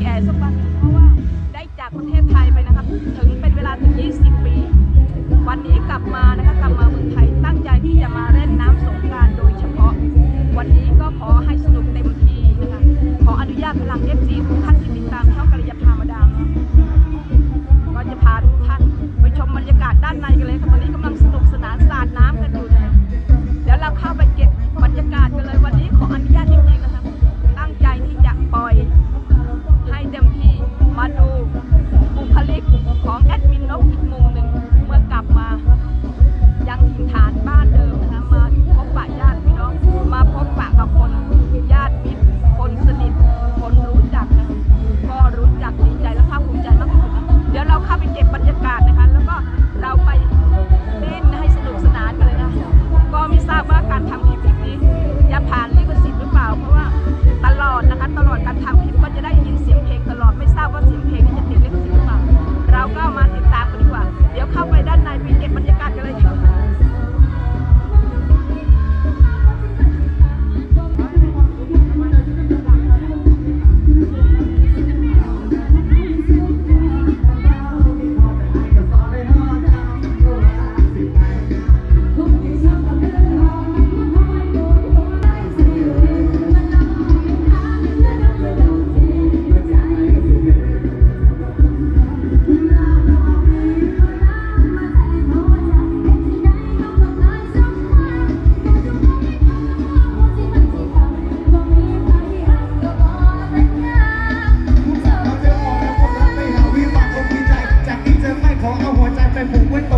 แก่สักวันหณเพราะว่าได้จากประเทศไทยไปนะครับ ถึงเป็นเวลาถึง 20 ปี ไปผูกไว้ตรง